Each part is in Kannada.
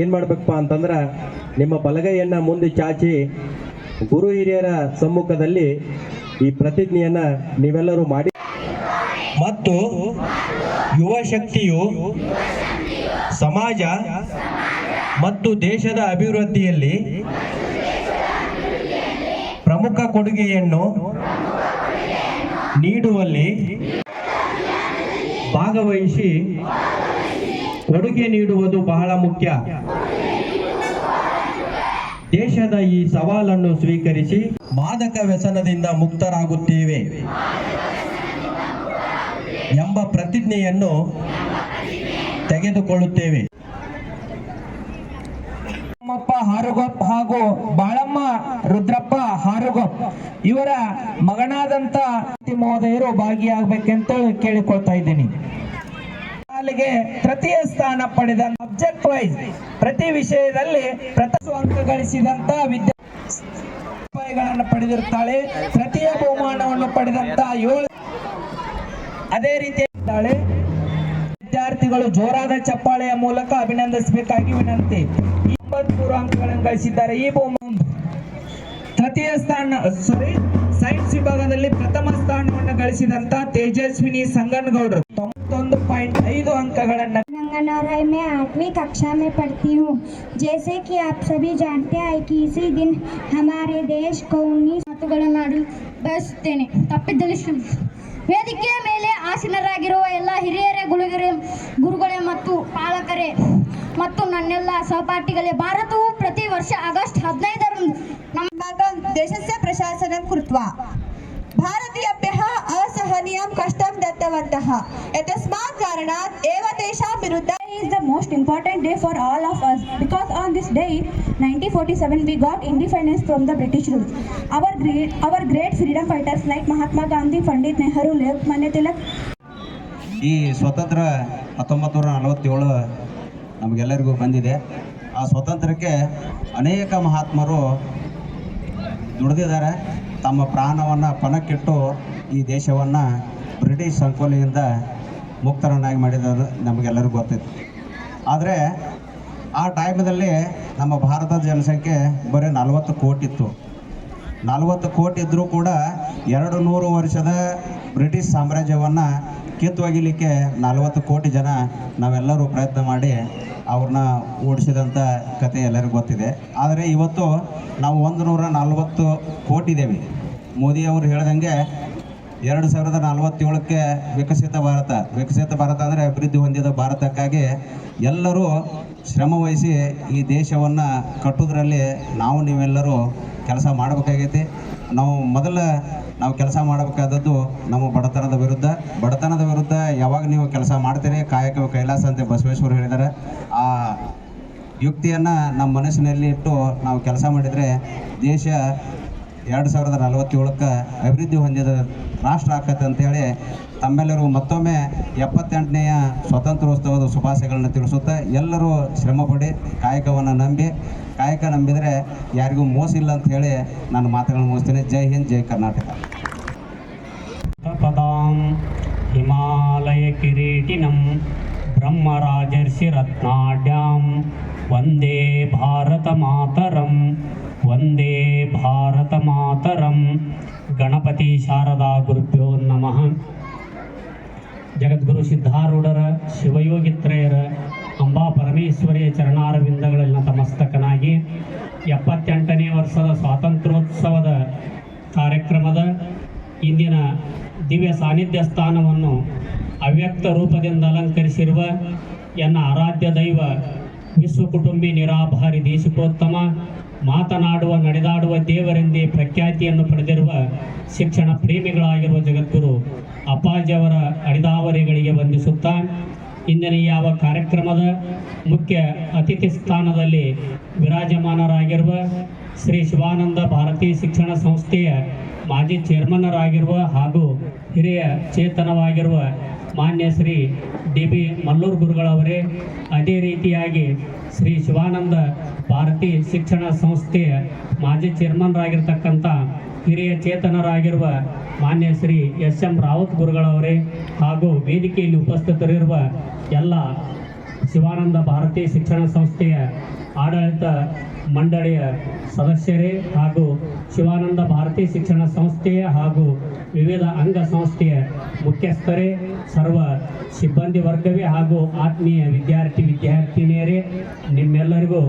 ಏನು ಮಾಡಬೇಕಪ್ಪ ಅಂತಂದ್ರೆ ನಿಮ್ಮ ಬಲಗೈಯನ್ನು ಮುಂದೆ ಚಾಚಿ ಗುರು ಹಿರಿಯರ ಸಮ್ಮುಖದಲ್ಲಿ ಈ ಪ್ರತಿಜ್ಞೆಯನ್ನು ನೀವೆಲ್ಲರೂ ಮಾಡಿ. ಮತ್ತು ಯುವ ಶಕ್ತಿಯು ಸಮಾಜ ಮತ್ತು ದೇಶದ ಅಭಿವೃದ್ಧಿಯಲ್ಲಿ ಪ್ರಮುಖ ಕೊಡುಗೆಯನ್ನು ನೀಡುವಲ್ಲಿ ಭಾಗವಹಿಸಿ ಕೊಡುಗೆ ನೀಡುವುದು ಬಹಳ ಮುಖ್ಯ. ದೇಶದ ಈ ಸವಾಲನ್ನು ಸ್ವೀಕರಿಸಿ ಮಾದಕ ವ್ಯಸನದಿಂದ ಮುಕ್ತರಾಗುತ್ತೇವೆ ಎಂಬ ಪ್ರತಿಜ್ಞೆಯನ್ನು ತೆಗೆದುಕೊಳ್ಳುತ್ತೇವೆ. ರಾಮಪ್ಪ ಹಾರುಗೊಪ್ ಹಾಗೂ ಬಾಳಮ್ಮ ರುದ್ರಪ್ಪ ಹಾರುಗೊಪ್ ಇವರ ಮಗನಾದಂತ ಮಹೋದಯರು ಭಾಗಿಯಾಗಬೇಕೆಂತ ಕೇಳಿಕೊಳ್ತಾ ಇದ್ದೀನಿ. ಶಾಲೆಗೆ ತೃತೀಯ ಸ್ಥಾನ ಪಡೆದ ಸಬ್ಜೆಕ್ಟ್ ವೈಸ್ ಪ್ರತಿ ವಿಷಯದಲ್ಲಿ ಪ್ರಥಮ ಅಂಕ ಗಳಿಸಿದಂತ ವಿದ್ಯಾರ್ಥಿಗಳನ್ನು ಪಡೆದಿರುತ್ತಾಳೆ ತೃತೀಯ ಬಹುಮಾನವನ್ನು ಪಡೆದಂತ ಏಳು ಅದೇ ರೀತಿ ವಿದ್ಯಾರ್ಥಿಗಳು ಜೋರಾದ ಚಪ್ಪಾಳೆಯ ಮೂಲಕ ಅಭಿನಂದಿಸಬೇಕಾಗಿ ವಿನಂತಿ. ಇಪ್ಪತ್ಮೂರು ಅಂಕಗಳನ್ನು ಗಳಿಸಿದ್ದಾರೆ. ಈ ಬಹುಮಾನ ತೃತೀಯ ಸ್ಥಾನ ಸಾರಿ ಸೈನ್ಸ್ ವಿಭಾಗದಲ್ಲಿ ಪ್ರಥಮ ಸ್ಥಾನವನ್ನು ಗಳಿಸಿದಂತ ತೇಜಸ್ವಿನಿ ಸಂಗನಗೌಡರು. ತೊಂಬತ್ತೊಂದು ಪಾಯಿಂಟ್ ಐದು ಅಂಕಗಳನ್ನ कंगन और है मैं आठवीं कक्षा में पढ़ती हूँ जैसे कि आप सभी जानते हैं कि इसी दिन हमारे देश को उन्नीस ಮಾತುಗಳನ್ನಾಡಲು ಬಯಸುತ್ತೇನೆ ತಪ್ಪಿದ್ದಲ್ಲಿ ಕ್ಷಮಿಸಿ. ವೇದಿಕೆಯ ಮೇಲೆ ಆಸೀನರಾಗಿರುವ ಎಲ್ಲ ಹಿರಿಯರೇ ಗುರುಗರೇ ಗುರುಗಳೇ ಮತ್ತು ಪಾಲಕರೇ ಮತ್ತು ನನ್ನೆಲ್ಲ ಸಹಪಾಠಿಗಳೇ ಭಾರತವು ಪ್ರತಿ ವರ್ಷ ಆಗಸ್ಟ್ ಹದಿನೈದರಂದು ನಮ್ಮ अस्माकं देशस्य प्रशासनं कृत्वा ಸಹನೀಯಂ ಕಷ್ಟಂ ದತ್ತವಂತಹ. ಎತಸ್ಮಾತ್ ಕಾರಣ ಏವ ತೇಷಾಂ ವಿರುದ್ಧ is the most important day for all of us because on this day nineteen forty seven we got independence from the British rule our great our great freedom fighters like Mahatma Gandhi Pandit Nehru Lokmanya Tilak ಈ ಸ್ವತಂತ್ರ ಹತ್ತೊಂಬತ್ತು ನೂರ ನಲವತ್ತೇಳು ನಮಗೆಲ್ಲರಿಗೂ ಬಂದಿದೆ. ಆ ಸ್ವತಂತ್ರಕ್ಕೆ ಅನೇಕ ಮಹಾತ್ಮರು ದುಡಿದಿದ್ದಾರೆ. ತಮ್ಮ ಪ್ರಾಣವನ್ನು ಪಣಕ್ಕಿಟ್ಟು ಈ ದೇಶವನ್ನು ಬ್ರಿಟಿಷ್ ಸಂಕೋಲೆಯಿಂದ ಮುಕ್ತರನ್ನಾಗಿ ಮಾಡಿದವರು ನಮಗೆಲ್ಲರಿಗೂ ಗೊತ್ತಿತ್ತು. ಆದರೆ ಆ ಟೈಮಲ್ಲಿ ನಮ್ಮ ಭಾರತದ ಜನಸಂಖ್ಯೆ ಬರೀ ನಲವತ್ತು ಕೋಟಿ ಇತ್ತು. ನಲವತ್ತು ಕೋಟಿ ಇದ್ದರೂ ಕೂಡ ಎರಡು ನೂರು ವರ್ಷದ ಬ್ರಿಟಿಷ್ ಸಾಮ್ರಾಜ್ಯವನ್ನು ಕಿತ್ತೊಗಿಲಿಕ್ಕೆ ನಲವತ್ತು ಕೋಟಿ ಜನ ನಾವೆಲ್ಲರೂ ಪ್ರಯತ್ನ ಮಾಡಿ ಅವ್ರನ್ನ ಓಡಿಸಿದಂಥ ಕತೆ ಎಲ್ಲರಿಗೂ ಗೊತ್ತಿದೆ. ಆದರೆ ಇವತ್ತು ನಾವು ಒಂದು ನೂರ ನಲವತ್ತು ಕೋಟಿ ಇದ್ದೇವೆ. ಮೋದಿಯವರು ಹೇಳ್ದಂಗೆ ಎರಡು ಸಾವಿರದ ನಲವತ್ತೇಳಕ್ಕೆ ವಿಕಸಿತ ಭಾರತ. ವಿಕಸಿತ ಭಾರತ ಅಂದರೆ ಅಭಿವೃದ್ಧಿ ಹೊಂದಿದ ಭಾರತಕ್ಕಾಗಿ ಎಲ್ಲರೂ ಶ್ರಮ ವಹಿಸಿ ಈ ದೇಶವನ್ನು ಕಟ್ಟುವುದರಲ್ಲಿ ನಾವು ನೀವೆಲ್ಲರೂ ಕೆಲಸ ಮಾಡಬೇಕಾಗೈತಿ. ನಾವು ಮೊದಲ ನಾವು ಕೆಲಸ ಮಾಡಬೇಕಾದದ್ದು ನಮ್ಮ ಬಡತನದ ವಿರುದ್ಧ. ಬಡತನದ ವಿರುದ್ಧ ಯಾವಾಗ ನೀವು ಕೆಲಸ ಮಾಡ್ತೀರಿ? ಕಾಯಕ ಕೈಲಾಸ ಅಂತ ಬಸವೇಶ್ವರ ಹೇಳಿದ್ದಾರೆ. ಆ ಯುಕ್ತಿಯನ್ನು ನಮ್ಮ ಮನಸ್ಸಿನಲ್ಲಿ ಇಟ್ಟು ನಾವು ಕೆಲಸ ಮಾಡಿದರೆ ದೇಶ ಎರಡು ಸಾವಿರದ ನಲವತ್ತೇಳಕ್ಕೆ ಅಭಿವೃದ್ಧಿ ಹೊಂದಿದ ರಾಷ್ಟ್ರ ಆಕತ್ತೆ ಅಂತೇಳಿ ತಮ್ಮೆಲ್ಲರೂ ಮತ್ತೊಮ್ಮೆ ಎಪ್ಪತ್ತೆಂಟನೆಯ ಸ್ವಾತಂತ್ರ್ಯೋತ್ಸವದ ಶುಭಾಶಯಗಳನ್ನು ತಿಳಿಸುತ್ತಾ ಎಲ್ಲರೂ ಶ್ರಮಪಡಿ ಕಾಯಕವನ್ನು ನಂಬಿ, ಕಾಯಕ ನಂಬಿದರೆ ಯಾರಿಗೂ ಮೋಸ ಇಲ್ಲ ಅಂತ ಹೇಳಿ ನಾನು ಮಾತುಗಳನ್ನು ಮುಗಿಸ್ತೀನಿ. ಜೈ ಹಿಂದ್, ಜೈ ಕರ್ನಾಟಕ. ಹಿಮಾಲಯ ಕಿರೀಟಿನಂ ಬ್ರಹ್ಮರಾಜರ್ಷಿ ರತ್ನಾಡ್ಯಾಂ. ವಂದೇ ಭಾರತ ಮಾತರಂ. ವಂದೇ ಭಾರತ ಮಾತರಂ. ಗಣಪತಿ ಶಾರದಾ ಗುರುಭ್ಯೋ ನಮಃ. ಜಗದ್ಗುರು ಸಿದ್ಧಾರೂಢರ, ಶಿವಯೋಗಿತ್ರಯರ, ಅಂಬಾ ಪರಮೇಶ್ವರಿಯ ಚರಣಾರವಿಂದಗಳಲ್ಲಿ ನತಮಸ್ತಕನಾಗಿ ಎಪ್ಪತ್ತೆಂಟನೇ ವರ್ಷದ ಸ್ವಾತಂತ್ರ್ಯೋತ್ಸವದ ಕಾರ್ಯಕ್ರಮದ ಇಂದಿನ ದಿವ್ಯ ಸಾನ್ನಿಧ್ಯ ಸ್ಥಾನವನ್ನು ಅವ್ಯಕ್ತ ರೂಪದಿಂದ ಅಲಂಕರಿಸಿರುವ ಎನ್ನ ಆರಾಧ್ಯ ದೈವ ವಿಶ್ವ ಕುಟುಂಬಿ ನಿರಾಭಾರಿ ದೇಶಿಕೋತ್ತಮ ಮಾತನಾಡುವ, ನಡೆದಾಡುವ ದೇವರೆಂದೇ ಪ್ರಖ್ಯಾತಿಯನ್ನು ಪಡೆದಿರುವ ಶಿಕ್ಷಣ ಪ್ರೇಮಿಗಳಾಗಿರುವ ಜಗದ್ಗುರು ಅಪ್ಪಾಜಿಯವರ ಅಡಿದಾವರಿಗಳಿಗೆ ವಂದಿಸುತ್ತಾ, ಇಂದಿನ ಯಾವ ಕಾರ್ಯಕ್ರಮದ ಮುಖ್ಯ ಅತಿಥಿ ಸ್ಥಾನದಲ್ಲಿ ವಿರಾಜಮಾನರಾಗಿರುವ ಶ್ರೀ ಶಿವಾನಂದ ಭಾರತೀಯ ಶಿಕ್ಷಣ ಸಂಸ್ಥೆಯ ಮಾಜಿ ಚೇರ್ಮನ್ನರಾಗಿರುವ ಹಾಗೂ ಹಿರಿಯ ಚೇತನವಾಗಿರುವ ಮಾನ್ಯ ಶ್ರೀ ಡಿ ಬಿ ಮಲ್ಲೂರು ಗುರುಗಳವರೇ, ಅದೇ ರೀತಿಯಾಗಿ ಶ್ರೀ ಶಿವಾನಂದ ಭಾರತಿ ಶಿಕ್ಷಣ ಸಂಸ್ಥೆಯ ಮಾಜಿ ಚೇರ್ಮನ್ರಾಗಿರ್ತಕ್ಕಂಥ ಹಿರಿಯ ಚೇತನರಾಗಿರುವ ಮಾನ್ಯ ಶ್ರೀ ಎಸ್ ಎಂ ರಾವತ್ ಗುರುಗಳವರೇ ಹಾಗೂ ವೇದಿಕೆಯಲ್ಲಿ ಉಪಸ್ಥಿತರಿರುವ ಎಲ್ಲ ಶಿವಾನಂದ ಭಾರತೀಯ ಶಿಕ್ಷಣ ಸಂಸ್ಥೆಯ ಆಡಳಿತ ಮಂಡಳಿಯ ಸದಸ್ಯರೇ ಹಾಗೂ ಶಿವಾನಂದ ಭಾರತೀಯ ಶಿಕ್ಷಣ ಸಂಸ್ಥೆಯ ಹಾಗೂ ವಿವಿಧ ಅಂಗ ಸಂಸ್ಥೆಯ ಮುಖ್ಯಸ್ಥರೇ, ಸರ್ವ ಸಿಬ್ಬಂದಿ ವರ್ಗವೇ ಹಾಗೂ ಆತ್ಮೀಯ ವಿದ್ಯಾರ್ಥಿ ವಿದ್ಯಾರ್ಥಿನಿಯರೇ, ನಿಮ್ಮೆಲ್ಲರಿಗೂ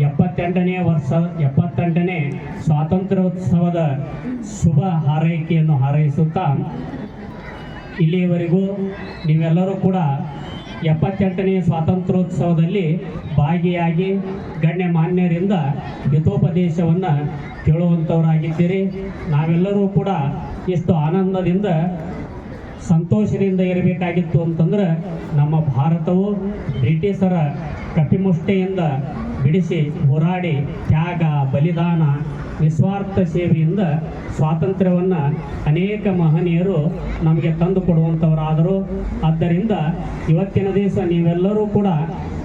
ಎಪ್ಪತ್ತೆಂಟನೇ ವರ್ಷ, ಎಪ್ಪತ್ತೆಂಟನೇ ಸ್ವಾತಂತ್ರ್ಯೋತ್ಸವದ ಶುಭ ಹಾರೈಕೆಯನ್ನು ಹಾರೈಸುತ್ತಾ ಇಲ್ಲಿಯವರೆಗೂ ನೀವೆಲ್ಲರೂ ಕೂಡ ಎಪ್ಪತ್ತೆಂಟನೇ ಸ್ವಾತಂತ್ರ್ಯೋತ್ಸವದಲ್ಲಿ ಭಾಗಿಯಾಗಿ ಗಣ್ಯ ಮಾನ್ಯರಿಂದ ಹಿತೋಪದೇಶವನ್ನು ಕೇಳುವಂಥವರಾಗಿದ್ದೀರಿ ನಾವೆಲ್ಲರೂ ಕೂಡ ಇಷ್ಟು ಆನಂದದಿಂದ, ಸಂತೋಷದಿಂದ ಇರಬೇಕಾಗಿತ್ತು ಅಂತಂದ್ರೆ ನಮ್ಮ ಭಾರತವು ಬ್ರಿಟಿಷರ ಕಪಿಮುಷ್ಟಿಯಿಂದ ಬಿಡಿಸಿ ಹೋರಾಡಿ ತ್ಯಾಗ, ಬಲಿದಾನ ನಿಸ್ವಾರ್ಥ ಸೇವೆಯಿಂದ ಸ್ವಾತಂತ್ರ್ಯವನ್ನು ಅನೇಕ ಮಹನೀಯರು ನಮಗೆ ತಂದು ಕೊಡುವಂಥವರಾದರು ಆದ್ದರಿಂದ ಇವತ್ತಿನ ದಿವಸ ನೀವೆಲ್ಲರೂ ಕೂಡ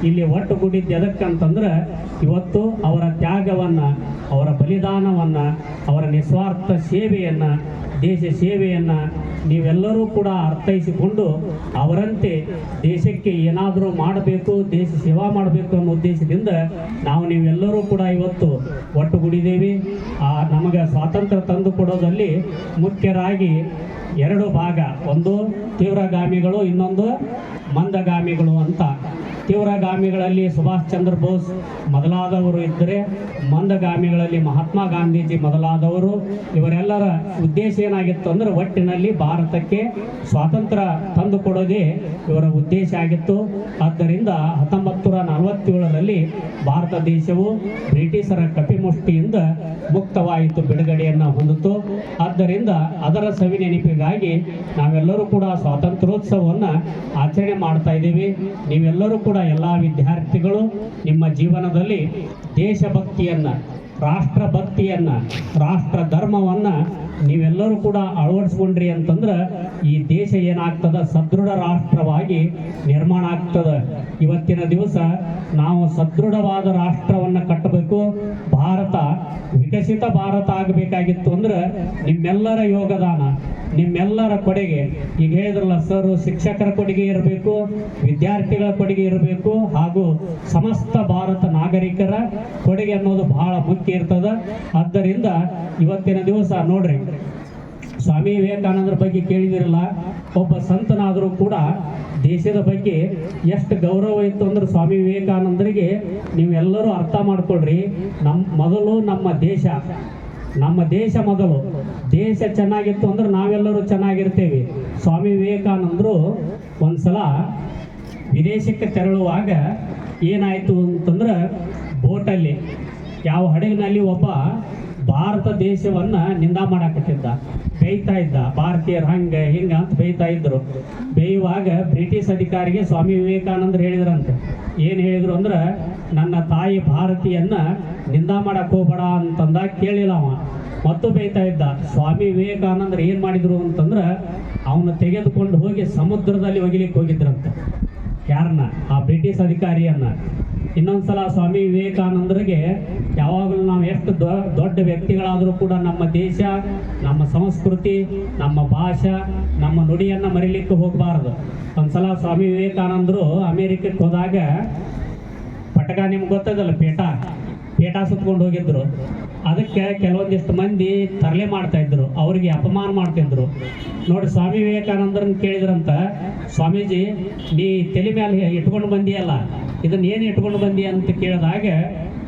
ಇಲ್ಲಿ ಒಟ್ಟುಗೂಡಿದ್ದು ಎದಕ್ಕಂತಂದ್ರೆ, ಇವತ್ತು ಅವರ ತ್ಯಾಗವನ್ನು, ಅವರ ಬಲಿದಾನವನ್ನು, ಅವರ ನಿಸ್ವಾರ್ಥ ಸೇವೆಯನ್ನು ದೇಶ ಸೇವೆಯನ್ನು ನೀವೆಲ್ಲರೂ ಕೂಡ ಅರ್ಥೈಸಿಕೊಂಡು ಅವರಂತೆ ದೇಶಕ್ಕೆ ಏನಾದರೂ ಮಾಡಬೇಕು, ದೇಶ ಸೇವಾ ಮಾಡಬೇಕು ಅನ್ನೋ ಉದ್ದೇಶದಿಂದ ನಾವು ನೀವೆಲ್ಲರೂ ಕೂಡ ಇವತ್ತು ಒಟ್ಟುಗೂಡಿದ್ದೇವೆ. ಆ, ನಮಗೆ ಸ್ವಾತಂತ್ರ್ಯ ತಂದು ಕೊಡೋದಲ್ಲಿ ಮುಖ್ಯರಾಗಿ ಎರಡು ಭಾಗ. ಒಂದು ತೀವ್ರಗಾಮಿಗಳು, ಇನ್ನೊಂದು ಮಂದಗಾಮಿಗಳು ಅಂತ. ತೀವ್ರಗಾಮಿಗಳಲ್ಲಿ ಸುಭಾಷ್ ಚಂದ್ರ ಬೋಸ್ ಮೊದಲಾದವರು ಇದ್ದರೆ, ಮಂದಗಾಮಿಗಳಲ್ಲಿ ಮಹಾತ್ಮ ಗಾಂಧೀಜಿ ಮೊದಲಾದವರು. ಇವರೆಲ್ಲರ ಉದ್ದೇಶ ಏನಾಗಿತ್ತು ಅಂದ್ರೆ ಒಟ್ಟಿನಲ್ಲಿ ಭಾರತಕ್ಕೆ ಸ್ವಾತಂತ್ರ್ಯ ತಂದುಕೊಡೋದೇ ಇವರ ಉದ್ದೇಶ ಆಗಿತ್ತು. ಆದ್ದರಿಂದ ಹತ್ತೊಂಬತ್ತು ಭಾರತ ದೇಶವು ಬ್ರಿಟಿಷರ ಕಪಿಮುಷ್ಟಿಯಿಂದ ಮುಕ್ತವಾಯಿತು, ಬಿಡುಗಡೆಯನ್ನು ಹೊಂದಿತು. ಆದ್ದರಿಂದ ಅದರ ಸವಿ ನೆನಪಿಗಾಗಿ ನಾವೆಲ್ಲರೂ ಕೂಡ ಸ್ವಾತಂತ್ರ್ಯೋತ್ಸವವನ್ನು ಆಚರಣೆ ಮಾಡ್ತಾ ಇದ್ದೀವಿ. ನೀವೆಲ್ಲರೂ ಕೂಡ ಎಲ್ಲ ವಿದ್ಯಾರ್ಥಿಗಳು ನಿಮ್ಮ ಜೀವನದಲ್ಲಿ ದೇಶಭಕ್ತಿಯನ್ನು, ರಾಷ್ಟ್ರಭಕ್ತಿಯನ್ನು ರಾಷ್ಟ್ರ ಧರ್ಮವನ್ನು ನೀವೆಲ್ಲರೂ ಕೂಡ ಅಳವಡಿಸ್ಕೊಂಡ್ರಿ ಅಂತಂದ್ರೆ ಈ ದೇಶ ಏನಾಗ್ತದ? ಸದೃಢ ರಾಷ್ಟ್ರವಾಗಿ ನಿರ್ಮಾಣ ಆಗ್ತದ. ಇವತ್ತಿನ ದಿವಸ ನಾವು ಸದೃಢವಾದ ರಾಷ್ಟ್ರವನ್ನು ಕಟ್ಟಬೇಕು. ಭಾರತ ವಿಕಸಿತ ಭಾರತ ಆಗಬೇಕಾಗಿತ್ತು ಅಂದ್ರೆ ನಿಮ್ಮೆಲ್ಲರ ಯೋಗದಾನ, ನಿಮ್ಮೆಲ್ಲರ ಕೊಡುಗೆ. ಈಗ ಹೇಳಿದ್ರಲ್ಲ ಸರ್, ಶಿಕ್ಷಕರ ಕೊಡುಗೆ ಇರಬೇಕು, ವಿದ್ಯಾರ್ಥಿಗಳ ಕೊಡುಗೆ ಇರಬೇಕು, ಹಾಗೂ ಸಮಸ್ತ ಭಾರತ ನಾಗರಿಕರ ಕೊಡುಗೆ ಅನ್ನೋದು ಬಹಳ ಮುಖ್ಯ ಇರ್ತದ. ಆದ್ದರಿಂದ ಇವತ್ತಿನ ದಿವಸ ನೋಡ್ರಿ, ಸ್ವಾಮಿ ವಿವೇಕಾನಂದರ ಬಗ್ಗೆ ಕೇಳಿದಿರಲ್ಲ, ಒಬ್ಬ ಸಂತನಾದರೂ ಕೂಡ ದೇಶದ ಬಗ್ಗೆ ಎಷ್ಟು ಗೌರವ ಇತ್ತು ಅಂದ್ರೆ ಸ್ವಾಮಿ ವಿವೇಕಾನಂದರಿಗೆ ನೀವೆಲ್ಲರೂ ಅರ್ಥ ಮಾಡ್ಕೊಳ್ರಿ. ನಮ್ಮ ಮೊದಲು ನಮ್ಮ ದೇಶ ನಮ್ಮ ದೇಶ ಮೊದಲು. ದೇಶ ಚೆನ್ನಾಗಿತ್ತು ಅಂದ್ರೆ ನಾವೆಲ್ಲರೂ ಚೆನ್ನಾಗಿರ್ತೇವೆ. ಸ್ವಾಮಿ ವಿವೇಕಾನಂದರು ಒಂದ್ಸಲ ವಿದೇಶಕ್ಕೆ ತೆರಳುವಾಗ ಏನಾಯಿತು ಅಂತಂದ್ರೆ ಬೋಟಲ್ಲಿ, ಯಾವ ಹಡಗಿನಲ್ಲಿ ಒಬ್ಬ ಭಾರತ ದೇಶವನ್ನ ನಿಂದ ಮಾಡಾಕತ್ತಿದ್ದ. ಬೇಯ್ತಾ ಇದ್ದ. ಭಾರತೀಯರು ಹಂಗ ಹಿಂಗ ಅಂತ ಬೇಯ್ತಾ ಇದ್ರು. ಬೇಯುವಾಗ ಬ್ರಿಟಿಷ್ ಅಧಿಕಾರಿಗೆ ಸ್ವಾಮಿ ವಿವೇಕಾನಂದರು ಹೇಳಿದ್ರಂತೆ. ಏನು ಹೇಳಿದ್ರು ಅಂದ್ರೆ, ನನ್ನ ತಾಯಿ ಭಾರತೀಯನ್ನ ನಿಂದ ಮಾಡಕ್ ಹೋಗ್ಬೇಡ ಅಂತಂದ ಕೇಳಿಲ್ಲ ಅವ. ಮತ್ತು ಬೇಯ್ತಾ ಇದ್ದ. ಸ್ವಾಮಿ ವಿವೇಕಾನಂದರು ಏನು ಮಾಡಿದ್ರು ಅಂತಂದ್ರೆ, ಅವನು ತೆಗೆದುಕೊಂಡು ಹೋಗಿ ಸಮುದ್ರದಲ್ಲಿ ಒಗಿಲಿಕ್ಕೆ ಹೋಗಿದ್ರಂತೆ. ಯಾರನ್ನ? ಆ ಬ್ರಿಟಿಷ್ ಅಧಿಕಾರಿಯನ್ನ. ಇನ್ನೊಂದ್ಸಲ ಸ್ವಾಮಿ ವಿವೇಕಾನಂದರಿಗೆ ಯಾವಾಗಲೂ ನಾವು ಎಷ್ಟು ದೊಡ್ಡ ವ್ಯಕ್ತಿಗಳಾದರೂ ಕೂಡ ನಮ್ಮ ದೇಶ, ನಮ್ಮ ಸಂಸ್ಕೃತಿ, ನಮ್ಮ ಭಾಷೆ, ನಮ್ಮ ನುಡಿಯನ್ನು ಮರಿಲಿಕ್ಕೆ ಹೋಗಬಾರ್ದು. ಒಂದ್ಸಲ ಸ್ವಾಮಿ ವಿವೇಕಾನಂದರು ಅಮೇರಿಕಕ್ಕೆ ಹೋದಾಗ ಪಟಕ ನಿಮ್ಗೆ ಗೊತ್ತದಲ್ಲ ಪೇಟ ಪೇಟ ಸುತ್ಕೊಂಡು ಹೋಗಿದ್ರು. ಅದಕ್ಕೆ ಕೆಲವೊಂದಿಷ್ಟು ಮಂದಿ ತರಲೆ ಮಾಡ್ತಾ ಇದ್ರು, ಅವರಿಗೆ ಅಪಮಾನ ಮಾಡ್ತಿದ್ರು. ನೋಡಿ ಸ್ವಾಮಿ ವಿವೇಕಾನಂದರನ್ನ ಕೇಳಿದ್ರಂತ, ಸ್ವಾಮೀಜಿ, ನೀ ತಲೆ ಮೇಲೆ ಇಟ್ಕೊಂಡು ಬಂದಿಯಲ್ಲ ಇದನ್ನ ಏನು ಇಟ್ಕೊಂಡು ಬಂದಿ ಅಂತ ಕೇಳಿದಾಗ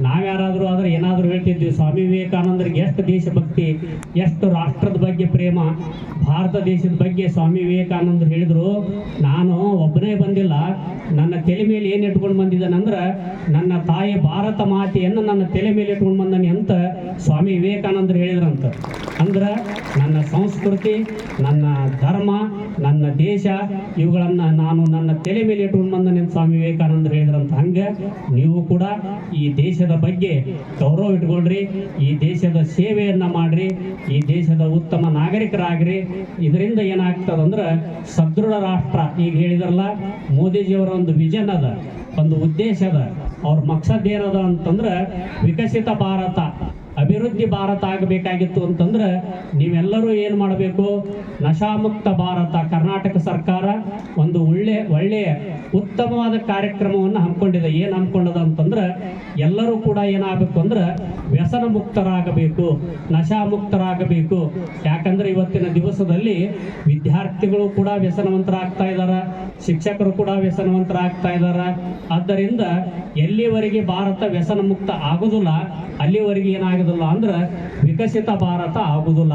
ನಾವ್ಯಾರಾದರೂ ಆದ್ರೆ ಏನಾದರೂ ಹೇಳ್ತಿದ್ವಿ. ಸ್ವಾಮಿ ವಿವೇಕಾನಂದರಿಗೆ ಎಷ್ಟು ದೇಶಭಕ್ತಿ, ಎಷ್ಟು ರಾಷ್ಟ್ರದ ಬಗ್ಗೆ ಪ್ರೇಮ, ಭಾರತ ದೇಶದ ಬಗ್ಗೆ ಸ್ವಾಮಿ ವಿವೇಕಾನಂದರು ಹೇಳಿದ್ರು. ನಾನು ಒಬ್ಬನೇ ಬಂದಿಲ್ಲ. ನನ್ನ ತಲೆ ಮೇಲೆ ಏನು ಇಟ್ಕೊಂಡು ಬಂದಿದ್ದಾನಂದ್ರೆ ನನ್ನ ತಾಯಿ ಭಾರತ ಮಾತೆಯನ್ನು ನನ್ನ ತಲೆ ಮೇಲೆ ಇಟ್ಕೊಂಡು ಬಂದಾನೆ ಅಂತ ಸ್ವಾಮಿ ವಿವೇಕಾನಂದರು ಹೇಳಿದ್ರಂತ. ಅಂದ್ರೆ, ನನ್ನ ಸಂಸ್ಕೃತಿ, ನನ್ನ ಧರ್ಮ, ನನ್ನ ದೇಶ, ಇವುಗಳನ್ನು ನಾನು ನನ್ನ ತಲೆ ಮೇಲೆ ಇಟ್ಕೊಂಡು ಬಂದಾನೆ ಅಂತ ಸ್ವಾಮಿ ವಿವೇಕಾನಂದರು ಹೇಳಿದ್ರಂತ. ಹಂಗೆ ನೀವು ಕೂಡ ಈ ದೇಶದ ಬಗ್ಗೆ ಗೌರವ ಇಟ್ಕೊಳ್ರಿ, ಈ ದೇಶದ ಸೇವೆಯನ್ನ ಮಾಡ್ರಿ, ಈ ದೇಶದ ಉತ್ತಮ ನಾಗರಿಕರಾಗ್ರಿ. ಇದರಿಂದ ಏನಾಗ್ತದಂದ್ರೆ ಸದೃಢ ರಾಷ್ಟ್ರ. ಈಗ ಹೇಳಿದ್ರಲ್ಲ ಮೋದಿಜಿಯವರ ಒಂದು ವಿಷನ್ ಅದ, ಒಂದು ಉದ್ದೇಶ ಅದ. ಅವ್ರ ಮಕ್ಸದ್ ಏನದ ಅಂತಂದ್ರೆ ವಿಕಸಿತ ಭಾರತ. ಅಭಿವೃದ್ಧಿ ಭಾರತ ಆಗಬೇಕಾಗಿತ್ತು ಅಂತಂದ್ರೆ ನೀವೆಲ್ಲರೂ ಏನು ಮಾಡಬೇಕು? ನಶಾಮುಕ್ತ ಭಾರತ, ಕರ್ನಾಟಕ ಸರ್ಕಾರ ಒಂದು ಒಳ್ಳೆ, ಒಳ್ಳೆಯ ಉತ್ತಮವಾದ ಕಾರ್ಯಕ್ರಮವನ್ನು ಹಮ್ಮಿಕೊಂಡಿದೆ. ಏನು ಹಮ್ಮಿಕೊಂಡದ ಅಂತಂದ್ರೆ ಎಲ್ಲರೂ ಕೂಡ ಏನಾಗಬೇಕು ಅಂದ್ರೆ ವ್ಯಸನ ಮುಕ್ತರಾಗಬೇಕು ನಶಾ ಮುಕ್ತರಾಗಬೇಕು ಯಾಕಂದ್ರೆ ಇವತ್ತಿನ ದಿವಸದಲ್ಲಿ ವಿದ್ಯಾರ್ಥಿಗಳು ಕೂಡ ವ್ಯಸನವಂತರಾಗ್ತಾ ಇದ್ದಾರೆ ಶಿಕ್ಷಕರು ಕೂಡ ವ್ಯಸನವಂತರಾಗ್ತಾ ಇದ್ದಾರೆ ಆದ್ದರಿಂದ ಎಲ್ಲಿವರೆಗೆ ಭಾರತ ವ್ಯಸನ ಮುಕ್ತ ಆಗುದಿಲ್ಲ, ಅಲ್ಲಿವರೆಗೆ ಏನಾಗುದಿಲ್ಲ ಅಂದ್ರೆ ವಿಕಸಿತ ಭಾರತ ಆಗುದಿಲ್ಲ.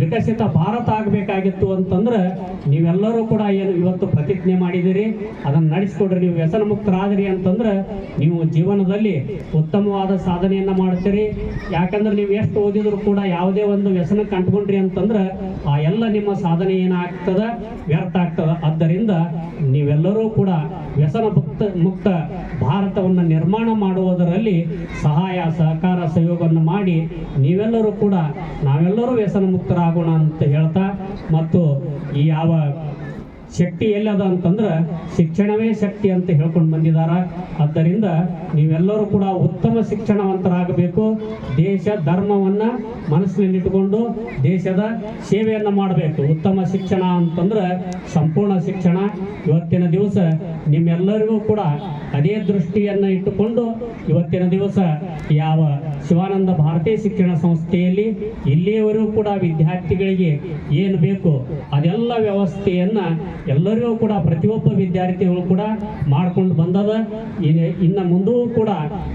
ವಿಕಸಿತ ಭಾರತ ಆಗಬೇಕಾಗಿತ್ತು ಅಂತಂದ್ರೆ ನೀವೆಲ್ಲರೂ ಕೂಡ ಏನು ಇವತ್ತು ಪ್ರತಿಜ್ಞೆ ಮಾಡಿದಿರಿ. ಅದನ್ನು ನಡೆಸ್ಕೊಡ್ರಿ, ನೀವು ವ್ಯಸನ ಮುಕ್ತರಾದ್ರಿ ಅಂತಂದ್ರೆ ನೀವು ಜೀವನದಲ್ಲಿ ಉತ್ತಮವಾದ ಸಾಧನೆಯನ್ನ ಮಾಡ್ತೀರಿ. ಯಾಕಂದ್ರೆ ನೀವು ಎಷ್ಟು ಓದಿದ್ರು ಕೂಡ ಯಾವುದೇ ಒಂದು ವ್ಯಸನಕ್ಕೆ ಅಂಟ್ಕೊಂಡ್ರಿ ಅಂತಂದ್ರೆ ಆ ಎಲ್ಲ ನಿಮ್ಮ ಸಾಧನೆ ಏನಾಗ್ತದ? ವ್ಯರ್ಥ ಆಗ್ತದ. ಆದ್ದರಿಂದ ನೀವೆಲ್ಲರೂ ಕೂಡ ವ್ಯಸನ ಮುಕ್ತ ಮುಕ್ತ ಭಾರತವನ್ನು ನಿರ್ಮಾಣ ಮಾಡುವುದರಲ್ಲಿ ಸಹಾಯ, ಸಹಕಾರ, ಸಹಯೋಗವನ್ನು ಮಾಡಿ ನೀವೆಲ್ಲರೂ ಕೂಡ ನಾವೆಲ್ಲರೂ ವ್ಯಸನ ಮುಕ್ತರಾಗೋಣ ಅಂತ ಹೇಳ್ತಾ ಮತ್ತು ಈ ಯಾವ ಶಕ್ತಿ ಎಲ್ಲದ ಅಂತಂದ್ರೆ ಶಿಕ್ಷಣವೇ ಶಕ್ತಿ ಅಂತ ಹೇಳ್ಕೊಂಡು ಬಂದಿದ್ದಾರೆ. ಆದ್ದರಿಂದ ನೀವೆಲ್ಲರೂ ಕೂಡ ಉತ್ತಮ ಶಿಕ್ಷಣವಂತರಾಗಬೇಕು. ದೇಶ ಧರ್ಮವನ್ನು ಮನಸ್ಸಿನಲ್ಲಿಟ್ಟುಕೊಂಡು ದೇಶದ ಸೇವೆಯನ್ನು ಮಾಡಬೇಕು. ಉತ್ತಮ ಶಿಕ್ಷಣ ಅಂತಂದ್ರೆ ಸಂಪೂರ್ಣ ಶಿಕ್ಷಣ. ಇವತ್ತಿನ ದಿವಸ ನಿಮ್ಮೆಲ್ಲರಿಗೂ ಕೂಡ ಅದೇ ದೃಷ್ಟಿಯನ್ನು ಇಟ್ಟುಕೊಂಡು ಇವತ್ತಿನ ದಿವಸ ಯಾವ ಶಿವಾನಂದ ಭಾರತೀಯ ಶಿಕ್ಷಣ ಸಂಸ್ಥೆಯಲ್ಲಿ ಇಲ್ಲಿಯವರೆಗೂ ಕೂಡ ವಿದ್ಯಾರ್ಥಿಗಳಿಗೆ ಏನು ಬೇಕು ಅದೆಲ್ಲ ವ್ಯವಸ್ಥೆಯನ್ನ ಎಲ್ಲರಿಗೂ ಕೂಡ ಪ್ರತಿಯೊಬ್ಬ ವಿದ್ಯಾರ್ಥಿಗಳು ಕೂಡ ಮಾಡ್ಕೊಂಡು ಬಂದದ. ಇನ್ನು- ಮುಂದೂ ಕೂಡ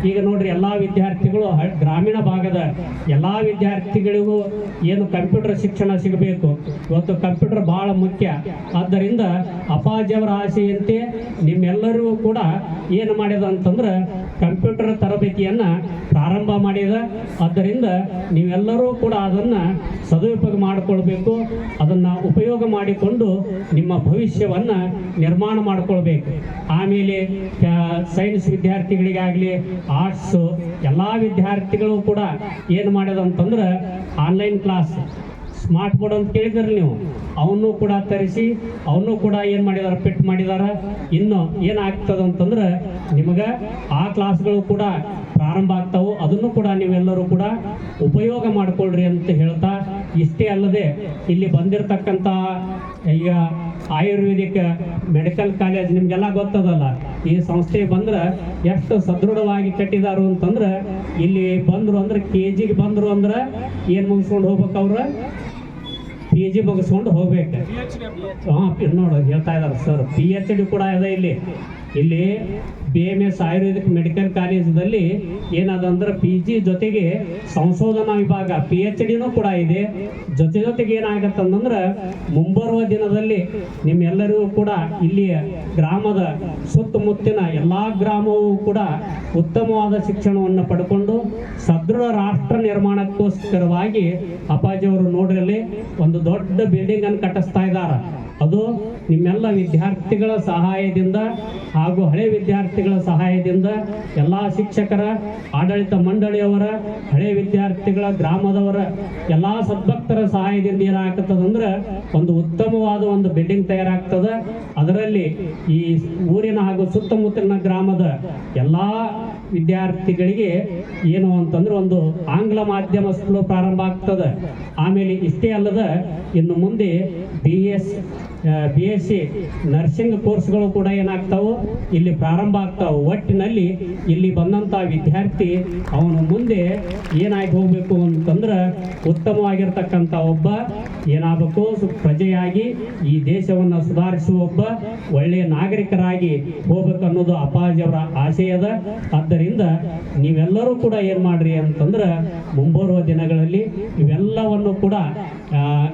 ಈಗ ನೋಡ್ರಿ ಎಲ್ಲಾ ವಿದ್ಯಾರ್ಥಿಗಳು ಗ್ರಾಮೀಣ ಭಾಗದ ಎಲ್ಲಾ ವಿದ್ಯಾರ್ಥಿಗಳಿಗೂ ಏನು ಕಂಪ್ಯೂಟರ್ ಶಿಕ್ಷಣ ಸಿಗಬೇಕು. ಇವತ್ತು ಕಂಪ್ಯೂಟರ್ ಬಹಳ ಮುಖ್ಯ. ಆದ್ದರಿಂದ ಅಪ್ಪಾಜಿಯವರ ಆಸೆಯಂತೆ ನಿಮ್ಮೆಲ್ಲರಿಗೂ ಕೂಡ ಏನು ಮಾಡಿದ ಅಂತಂದ್ರೆ ಕಂಪ್ಯೂಟರ್ ತರಬೇತಿಯನ್ನು ಪ್ರಾರಂಭ ಮಾಡಿದ ಆದ್ದರಿಂದ ನೀವೆಲ್ಲರೂ ಕೂಡ ಅದನ್ನ ಸದುಪಯೋಗ ಮಾಡಿಕೊಳ್ಬೇಕು. ಅದನ್ನ ಉಪಯೋಗ ಮಾಡಿಕೊಂಡು ನಿಮ್ಮ ಭವಿಷ್ಯವನ್ನ ನಿರ್ಮಾಣ ಮಾಡಿಕೊಳ್ಬೇಕು. ಆಮೇಲೆ ಸೈನ್ಸ್ ವಿದ್ಯಾರ್ಥಿಗಳಿಗಾಗಲಿ, ಆರ್ಟ್ಸು, ಎಲ್ಲಾ ವಿದ್ಯಾರ್ಥಿಗಳು ಕೂಡ ಏನು ಮಾಡಿದ ಅಂತಂದ್ರೆ ಆನ್ಲೈನ್ ಕ್ಲಾಸ್. ಸ್ಮಾರ್ಟ್ ಬೋರ್ಡ್ ಅಂತ ಕೇಳಿದ್ರಿ ನೀವು. ಅವನು ಕೂಡ ತರಿಸಿ ಅವನು ಕೂಡ ಏನು ಮಾಡಿದಾರೆ ಪಿಟ್ ಮಾಡಿದಾರ. ಇನ್ನು ಏನಾಗ್ತದ ಅಂತಂದ್ರೆ, ನಿಮಗೆ ಆ ಕ್ಲಾಸ್ಗಳು ಕೂಡ ಪ್ರಾರಂಭ ಆಗ್ತಾವು. ಅದನ್ನು ಕೂಡ ನೀವೆಲ್ಲರೂ ಕೂಡ ಉಪಯೋಗ ಮಾಡ್ಕೊಳ್ರಿ ಅಂತ ಹೇಳ್ತಾ, ಇಷ್ಟೇ ಅಲ್ಲದೆ ಇಲ್ಲಿ ಬಂದಿರತಕ್ಕಂತ ಈಗ ಆಯುರ್ವೇದಿಕ್ ಮೆಡಿಕಲ್ ಕಾಲೇಜ್ ನಿಮ್ಗೆಲ್ಲ ಗೊತ್ತದಲ್ಲ. ಈ ಸಂಸ್ಥೆ ಬಂದ್ರೆ ಎಷ್ಟು ಸದೃಢವಾಗಿ ಕಟ್ಟಿದಾರು ಅಂತಂದ್ರೆ, ಇಲ್ಲಿ ಬಂದ್ರು ಅಂದ್ರೆ ಕೆ ಜಿಗೆ ಬಂದ್ರು ಅಂದ್ರೆ ಏನು ಮುಗಿಸ್ಕೊಂಡು ಹೋಗ್ಬೇಕು ಅವ್ರ? ಪಿ ಜಿ ಮುಗಿಸ್ಕೊಂಡು ಹೋಗ್ಬೇಕು. ಹಾಂ ನೋಡು ಹೇಳ್ತಾ ಇದ್ದಾರೆ ಸರ್ ಪಿ ಎಚ್ ಡಿ ಕೂಡ ಇದೆ ಇಲ್ಲಿ. ಇಲ್ಲಿ B M S ayurvedic medical ಕಾಲೇಜಲ್ಲಿ ಏನದ ಅಂದ್ರೆ ಪಿ ಜಿ ಜೊತೆಗೆ ಸಂಶೋಧನಾ ವಿಭಾಗ ಪಿ ಎಚ್ ಡಿನೂ ಕೂಡ ಇದೆ. ಜೊತೆ ಜೊತೆಗೆ ಏನಾಗತ್ತಂದ್ರೆ ಮುಂಬರುವ ದಿನದಲ್ಲಿ ನಿಮ್ಮೆಲ್ಲರಿಗೂ ಕೂಡ ಇಲ್ಲಿಯ ಗ್ರಾಮದ ಸುತ್ತಮುತ್ತಿನ ಎಲ್ಲಾ ಗ್ರಾಮವೂ ಕೂಡ ಉತ್ತಮವಾದ ಶಿಕ್ಷಣವನ್ನು ಪಡ್ಕೊಂಡು ಸದೃಢ ರಾಷ್ಟ್ರ ನಿರ್ಮಾಣಕ್ಕೋಸ್ಕರವಾಗಿ ಅಪ್ಪಾಜಿಯವರು ನೋಡ್ರಲ್ಲಿ ಒಂದು ದೊಡ್ಡ ಬಿಲ್ಡಿಂಗನ್ನು ಕಟ್ಟಿಸ್ತಾ ಇದ್ದಾರೆ ಅದು ನಿಮ್ಮೆಲ್ಲ ವಿದ್ಯಾರ್ಥಿಗಳ ಸಹಾಯದಿಂದ ಹಾಗೂ ಹಳೆ ವಿದ್ಯಾರ್ಥಿಗಳ ಸಹಾಯದಿಂದ ಎಲ್ಲ ಶಿಕ್ಷಕರ, ಆಡಳಿತ ಮಂಡಳಿಯವರ, ಹಳೆ ವಿದ್ಯಾರ್ಥಿಗಳ, ಗ್ರಾಮದವರ ಎಲ್ಲ ಸದ್ಭಕ್ತರ ಸಹಾಯದಿಂದ ಏನಾಗ್ತದಂದ್ರೆ ಒಂದು ಉತ್ತಮವಾದ ಒಂದು ಬಿಲ್ಡಿಂಗ್ ತಯಾರಾಗ್ತದ. ಅದರಲ್ಲಿ ಈ ಊರಿನ ಹಾಗೂ ಸುತ್ತಮುತ್ತಲಿನ ಗ್ರಾಮದ ಎಲ್ಲ ವಿದ್ಯಾರ್ಥಿಗಳಿಗೆ ಏನು ಅಂತಂದ್ರೆ ಒಂದು ಆಂಗ್ಲ ಮಾಧ್ಯಮ ಸ್ಕೂಲ್ ಪ್ರಾರಂಭ ಆಗ್ತದೆ. ಆಮೇಲೆ ಇಷ್ಟೇ ಅಲ್ಲದ ಇನ್ನು ಮುಂದೆ B S B S C nursing ಕೋರ್ಸ್ಗಳು ಕೂಡ ಏನಾಗ್ತಾವೆ, ಇಲ್ಲಿ ಪ್ರಾರಂಭ ಆಗ್ತಾವೆ. ಒಟ್ಟಿನಲ್ಲಿ ಇಲ್ಲಿ ಬಂದಂಥ ವಿದ್ಯಾರ್ಥಿ, ಅವನು ಮುಂದೆ ಏನಾಗಿ ಹೋಗಬೇಕು ಅಂತಂದ್ರೆ ಉತ್ತಮವಾಗಿರ್ತಕ್ಕಂಥ ಒಬ್ಬ, ಏನಾಗಬೇಕು ಪ್ರಜೆಯಾಗಿ ಈ ದೇಶವನ್ನು ಸುಧಾರಿಸುವ ಒಬ್ಬ ಒಳ್ಳೆಯ ನಾಗರಿಕರಾಗಿ ಹೋಗ್ಬೇಕು ಅನ್ನೋದು ಅಪ್ಪಾಜಿಯವರ ಆಶಯದ ಆದ್ದರಿಂದ ನೀವೆಲ್ಲರೂ ಕೂಡ ಏನು ಮಾಡ್ರಿ ಅಂತಂದ್ರೆ ಮುಂಬರುವ ದಿನಗಳಲ್ಲಿ ಇವೆಲ್ಲವನ್ನು ಕೂಡ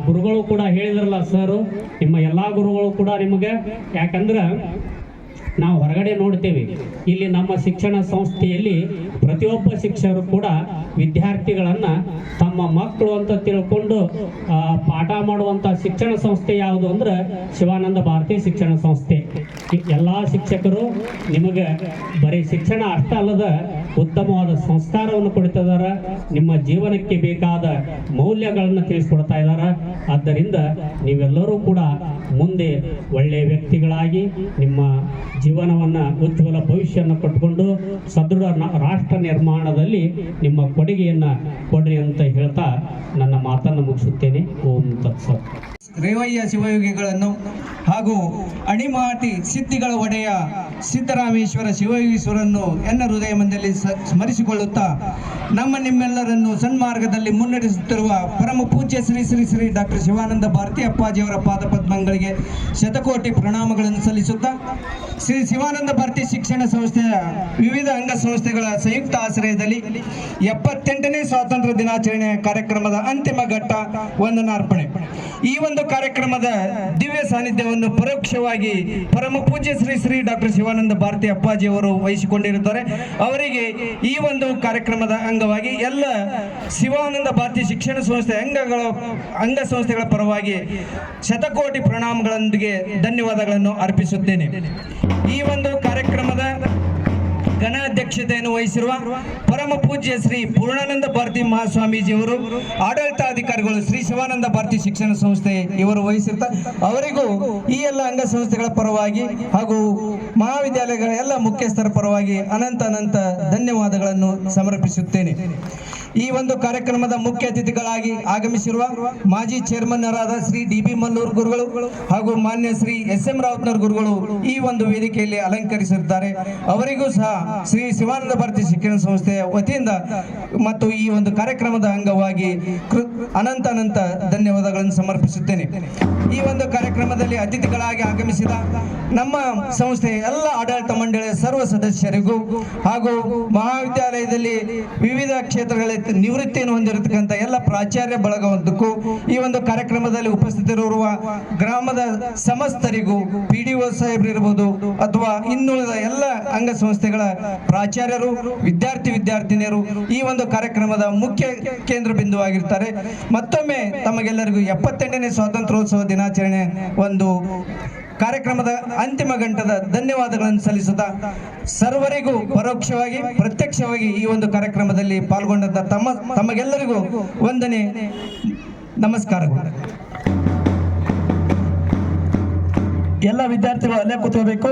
ಗುರುಗಳು ಕೂಡ ಹೇಳಿದ್ರಲ್ಲ ಸರ್, ನಿಮ್ಮ ಎಲ್ಲಾ ಗುರುಗಳು ಕೂಡ ನಿಮಗೆ, ಯಾಕಂದ್ರೆ ನಾವು ಹೊರಗಡೆ ನೋಡ್ತೇವೆ. ಇಲ್ಲಿ ನಮ್ಮ ಶಿಕ್ಷಣ ಸಂಸ್ಥೆಯಲ್ಲಿ ಪ್ರತಿಯೊಬ್ಬ ಶಿಕ್ಷಕರು ಕೂಡ ವಿದ್ಯಾರ್ಥಿಗಳನ್ನು ತಮ್ಮ ಮಕ್ಕಳು ಅಂತ ತಿಳ್ಕೊಂಡು ಪಾಠ ಮಾಡುವಂತ ಶಿಕ್ಷಣ ಸಂಸ್ಥೆ ಯಾವುದು ಅಂದ್ರೆ ಶಿವಾನಂದ ಭಾರತೀಯ ಶಿಕ್ಷಣ ಸಂಸ್ಥೆ. ಎಲ್ಲಾ ಶಿಕ್ಷಕರು ನಿಮಗೆ ಬರೀ ಶಿಕ್ಷಣ ಅಷ್ಟ ಅಲ್ಲದ ಉತ್ತಮವಾದ ಸಂಸ್ಕಾರವನ್ನು ಕೊಡ್ತಿದ್ದಾರೆ ನಿಮ್ಮ ಜೀವನಕ್ಕೆ ಬೇಕಾದ ಮೌಲ್ಯಗಳನ್ನು ತಿಳಿಸ್ಕೊಡ್ತಾ ಇದ್ದಾರೆ ಆದ್ದರಿಂದ ನೀವೆಲ್ಲರೂ ಕೂಡ ಮುಂದೆ ಒಳ್ಳೆಯ ವ್ಯಕ್ತಿಗಳಾಗಿ ನಿಮ್ಮ ಜೀವನವನ್ನು ಉಜ್ವಲ ಭವಿಷ್ಯವನ್ನು ಕಟ್ಟಿಕೊಂಡು ಸದೃಢ ರಾಷ್ಟ್ರ ನಿರ್ಮಾಣದಲ್ಲಿ ನಿಮ್ಮ ಕೊಡುಗೆಯನ್ನು ಕೊಡ್ರಿ ಅಂತ ಹೇಳ್ತಾ ನನ್ನ ಮಾತನ್ನು ಮುಗಿಸುತ್ತೇನೆ. ಓಂ ತತ್ಸತ್. ರೇವಯ್ಯ ಶಿವಯೋಗಿಗಳನ್ನು ಹಾಗೂ ಅಣಿಮಾತಿ ಸಿದ್ಧಿಗಳ ಒಡೆಯ ಸಿದ್ದರಾಮೇಶ್ವರ ಶಿವಯೋಗೀಶ್ವರನ್ನು ಎನ್ನ ಹೃದಯ ಮಂದಿಯಲ್ಲಿ ಸ್ಮರಿಸಿಕೊಳ್ಳುತ್ತಾ ನಮ್ಮ ನಿಮ್ಮೆಲ್ಲರನ್ನು ಸನ್ಮಾರ್ಗದಲ್ಲಿ ಮುನ್ನಡೆಸುತ್ತಿರುವ ಪರಮ ಪೂಜ್ಯ ಶ್ರೀ ಶ್ರೀ ಶ್ರೀ ಡಾಕ್ಟರ್ ಶಿವಾನಂದ ಭಾರತಿ ಅಪ್ಪಾಜಿಯವರ ಪಾದಪದ್ಮಗಳಿಗೆ ಶತಕೋಟಿ ಪ್ರಣಾಮಗಳನ್ನು ಸಲ್ಲಿಸುತ್ತಾ ಶ್ರೀ ಶಿವಾನಂದ ಭಾರತಿ ಶಿಕ್ಷಣ ಸಂಸ್ಥೆಯ ವಿವಿಧ ಅಂಗ ಸಂಸ್ಥೆಗಳ ಸಂಯುಕ್ತ ಆಶ್ರಯದಲ್ಲಿ ಎಪ್ಪತ್ತೆಂಟನೇ ಸ್ವಾತಂತ್ರ್ಯ ದಿನಾಚರಣೆ ಕಾರ್ಯಕ್ರಮದ ಅಂತಿಮ ಘಟ್ಟ ವಂದನಾರ್ಪಣೆ ಈ ಒಂದು ಕಾರ್ಯಕ್ರಮದ ದಿವ್ಯ ಸಾನ್ನಿಧ್ಯವನ್ನು ಪರೋಕ್ಷವಾಗಿ ಪರಮ ಪೂಜ್ಯ ಶ್ರೀ ಶ್ರೀ ಡಾಕ್ಟರ್ ಶಿವಾನಂದ ಭಾರತಿ ಅಪ್ಪಾಜಿ ಅವರು ವಹಿಸಿಕೊಂಡಿರುತ್ತಾರೆ. ಅವರಿಗೆ ಈ ಒಂದು ಕಾರ್ಯಕ್ರಮದ ಅಂಗವಾಗಿ ಎಲ್ಲ ಶಿವಾನಂದ ಭಾರತಿ ಶಿಕ್ಷಣ ಸಂಸ್ಥೆ ಅಂಗಗಳ ಅಂಗ ಸಂಸ್ಥೆಗಳ ಪರವಾಗಿ ಶತಕೋಟಿ ಪ್ರಣಾಮಗಳೊಂದಿಗೆ ಧನ್ಯವಾದಗಳನ್ನು ಅರ್ಪಿಸುತ್ತೇನೆ. ಈ ಒಂದು ಕಾರ್ಯಕ್ರಮದ ಘನ ಅಧ್ಯಕ್ಷತೆಯನ್ನು ವಹಿಸಿರುವ ಪರಮ ಪೂಜ್ಯ ಶ್ರೀ ಪೂರ್ಣಾನಂದ ಭಾರತಿ ಮಹಾಸ್ವಾಮೀಜಿಯವರು, ಆಡಳಿತಾಧಿಕಾರಿಗಳು, ಶ್ರೀ ಶಿವಾನಂದ ಭಾರತಿ ಶಿಕ್ಷಣ ಸಂಸ್ಥೆ ಇವರು ವಹಿಸಿರ್ತಾರೆ ಅವರಿಗೂ ಈ ಎಲ್ಲ ಅಂಗಸಂಸ್ಥೆಗಳ ಪರವಾಗಿ ಹಾಗೂ ಮಹಾವಿದ್ಯಾಲಯಗಳ ಎಲ್ಲ ಮುಖ್ಯಸ್ಥರ ಪರವಾಗಿ ಅನಂತ ಅನಂತ ಧನ್ಯವಾದಗಳನ್ನು ಸಮರ್ಪಿಸುತ್ತೇನೆ. ಈ ಒಂದು ಕಾರ್ಯಕ್ರಮದ ಮುಖ್ಯ ಅತಿಥಿಗಳಾಗಿ ಆಗಮಿಸಿರುವ ಮಾಜಿ ಚೇರ್ಮನ್ನರಾದ ಶ್ರೀ ಡಿ ಬಿ ಮಲ್ಲೂರ್ ಗುರುಗಳು ಹಾಗೂ ಮಾನ್ಯ ಶ್ರೀ ಎಸ್ ಎಂ ರಾವತ್ನರ್ ಗುರುಗಳು ಈ ಒಂದು ವೇದಿಕೆಯಲ್ಲಿ ಅಲಂಕರಿಸಿದ್ದಾರೆ ಅವರಿಗೂ ಸಹ ಶ್ರೀ ಶಿವಾನಂದ ಭಾರತಿ ಶಿಕ್ಷಣ ಸಂಸ್ಥೆಯ ವತಿಯಿಂದ ಮತ್ತು ಈ ಒಂದು ಕಾರ್ಯಕ್ರಮದ ಅಂಗವಾಗಿ ಅನಂತ ಅನಂತ ಧನ್ಯವಾದಗಳನ್ನು ಸಮರ್ಪಿಸುತ್ತೇನೆ. ಈ ಒಂದು ಕಾರ್ಯಕ್ರಮದಲ್ಲಿ ಅತಿಥಿಗಳಾಗಿ ಆಗಮಿಸಿದ ನಮ್ಮ ಸಂಸ್ಥೆಯ ಎಲ್ಲ ಆಡಳಿತ ಮಂಡಳಿಯ ಸರ್ವ ಸದಸ್ಯರಿಗೂ ಹಾಗೂ ಮಹಾವಿದ್ಯಾಲಯದಲ್ಲಿ ವಿವಿಧ ಕ್ಷೇತ್ರಗಳಲ್ಲಿ ನಿವೃತ್ತಿಯನ್ನು ಹೊಂದಿರತಕ್ಕಂಥ ಎಲ್ಲ ಪ್ರಾಚಾರ್ಯ ಬಳಗವಂತಕ್ಕೂ ಈ ಒಂದು ಕಾರ್ಯಕ್ರಮದಲ್ಲಿ ಉಪಸ್ಥಿತರಿರುವ ಗ್ರಾಮದ ಸಮಸ್ತರಿಗೂ ಪಿ ಡಿ ಒ ಅಥವಾ ಇನ್ನುಳಿದ ಎಲ್ಲ ಅಂಗಸಂಸ್ಥೆಗಳ ಪ್ರಾಚಾರ್ಯರು, ವಿದ್ಯಾರ್ಥಿ ವಿದ್ಯಾರ್ಥಿನಿಯರು ಈ ಒಂದು ಕಾರ್ಯಕ್ರಮದ ಮುಖ್ಯ ಕೇಂದ್ರ ಬಿಂದುವಾಗಿರ್ತಾರೆ. ಮತ್ತೊಮ್ಮೆ ತಮಗೆಲ್ಲರಿಗೂ ಎಪ್ಪತ್ತೆಂಟನೇ ಸ್ವಾತಂತ್ರ್ಯೋತ್ಸವ ದಿನಾಚರಣೆ ಒಂದು ಕಾರ್ಯಕ್ರಮದ ಅಂತಿಮ ಗಂಟದ ಧನ್ಯವಾದಗಳನ್ನು ಸಲ್ಲಿಸುತ್ತಾ ಸರ್ವರಿಗೂ ಪರೋಕ್ಷವಾಗಿ, ಪ್ರತ್ಯಕ್ಷವಾಗಿ ಈ ಒಂದು ಕಾರ್ಯಕ್ರಮದಲ್ಲಿ ಪಾಲ್ಗೊಂಡಂತ ತಮ್ಮ, ತಮಗೆಲ್ಲರಿಗೂ ವಂದನೆ, ನಮಸ್ಕಾರಗಳು. ಎಲ್ಲ ವಿದ್ಯಾರ್ಥಿಗಳು ಅಲ್ಲೇ ಕೂತ್ಕೋಬೇಕು.